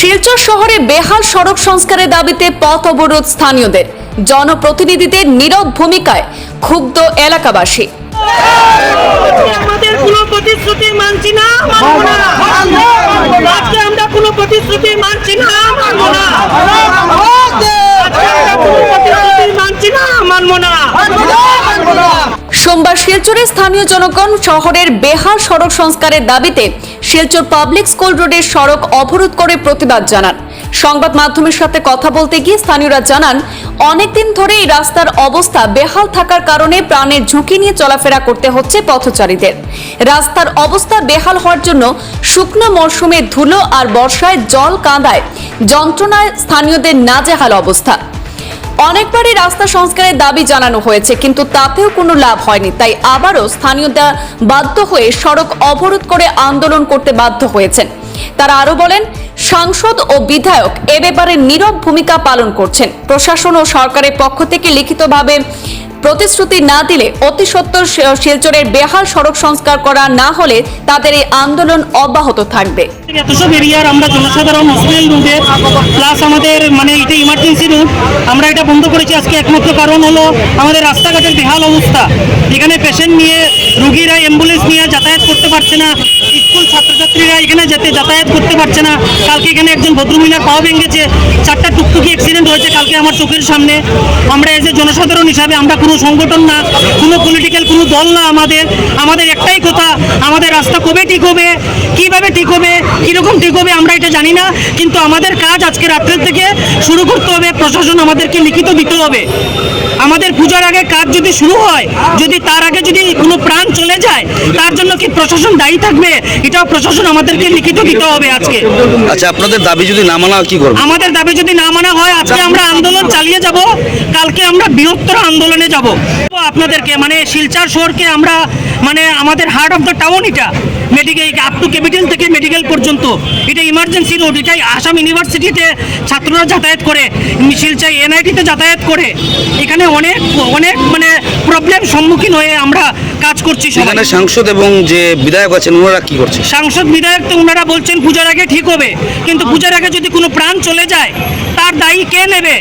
শিলচর শহরে বেহাল সড়ক সংস্কারের দাবিতে পথ অবরোধ স্থানীয়দের। জনপ্রতিনিধিদের নীরব ভূমিকায় ক্ষুব্ধ এলাকাবাসী। আমাদের কোনো প্রতিশ্রুতি মানছি না আমরা কোনো প্রতিশ্রুতি মানছি না মানবো না আজকে আমরা কোনো প্রতিশ্রুতি মানছি না মানবো না সোমবার শিলচরে স্থানীয় জনগণ শহরের বেহাল সড়ক সংস্কারের দাবিতে শিলচর পাবলিক স্কুল রোডের সড়ক অবরোধ করে প্রতিবাদ জানান। সংবাদ মাধ্যমের সাথে কথা বলতে গিয়ে স্থানীয়রা জানান, অনেকদিন ধরে এই রাস্তার অবস্থা বেহাল থাকার কারণে প্রাণের ঝুঁকি নিয়ে চলাফেরা করতে হচ্ছে পথচারীদের। রাস্তার অবস্থা বেহাল হওয়ার জন্য শুকনো মরশুমে ধুলো আর বর্ষায় জল কাঁদায় যন্ত্রণায় স্থানীয়দের নাজেহাল অবস্থা। অনেকবারই রাস্তা সংস্কারের দাবি জানানো হয়েছে, কিন্তু তাতেও কোনো লাভ হয়নি। তাই আবারও স্থানীয়রা বাধ্য হয়ে সড়ক অবরোধ করে আন্দোলন করতে বাধ্য হয়েছেন। তারা আরও বলেন, সাংসদ ও বিধায়ক এ ব্যাপারে নীরব ভূমিকা পালন করছেন। প্রশাসন ও সরকারের পক্ষ থেকে লিখিতভাবে প্রতিশ্রুতি না দিলে অতি সত্বর শি- শিলচরের বেহাল সড়ক সংস্কার করা না হলে তাদের এই আন্দোলন অব্যাহত থাকবে। এত এরিয়ার আমরা জনসাধারণ হসপিটাল রুটে প্লাস আমাদের মানে এটা ইমার্জেন্সি রুট আমরা এটা বন্ধ করেছি আজকে একমাত্র কারণ হলো আমাদের রাস্তাঘাটের বেহাল অবস্থা। এখানে পেশেন্ট নিয়ে রুগীরা অ্যাম্বুলেন্স নিয়ে যাতায়াত করতে পারছে না, স্কুল ছাত্রছাত্রীরা এখানে যেতে যাতায়াত করতে পারছে না। কালকে এখানে একজন ভদ্রমহিলার পাও ভেঙেছে, চারটা টুকটুকি অ্যাক্সিডেন্ট হয়েছে কালকে আমার চোখের সামনে। আমরা এজ এ জনসাধারণ হিসাবে আমরা কোনো সংগঠন না, কোনো পলিটিক্যাল কোনো দল না আমাদের। আমাদের একটাই কথা, আমাদের রাস্তা কবে ঠিক হবে, কীভাবে ঠিক হবে, কীরকম ঠিক হবে আমরা এটা জানি না, কিন্তু আমাদের কাজ আজকে রাত্রের থেকে শুরু করতে হবে, প্রশাসন আমাদেরকে লিখিত দিতে হবে। আমাদের পূজার আগে কাজ যদি শুরু হয় যদি তার আগে যদি কোনো প্রাণ চলে যায় তার জন্য কি প্রশাসন দায়ী থাকবে? এটাও প্রশাসন আমাদেরকে লিখিত দিতে হবে আজকে। আচ্ছা আপনাদের দাবি যদি না মানা কি করবেন আমাদের দাবি যদি না মানা হয় আজকে আমরা আন্দোলন চালিয়ে যাব। কালকে আমরা বৃহত্তর আন্দোলনে যাব। আপনাদেরকে মানে শিলচার শহরকে আমরা মানে আমাদের হার্ট অফ দ্য টাউন এটা। মেডিকেল আপ টু ক্যাপিটাল থেকে মেডিকেল পর্যন্ত। এটা ইমার্জেন্সি রোড এটাই আসাম ইউনিভার্সিটিতে ছাত্ররা যাতায়াত করে। শিলচর এনআইটিতে যাতায়াত করে। এখানে অনেক অনেক মানে প্রবলেম সম্মুখীন হয়ে আমরা কাজ করছি সেখানে সাংসদ এবং যে বিধায়ক আছেন ওনারা কি করছে সাংসদ বিধায়ক তো ওনারা বলছেন পূজার আগে ঠিক হবে। কিন্তু পূজার আগে যদি কোনো প্রাণ চলে যায় তার দায়ী কে নেবে?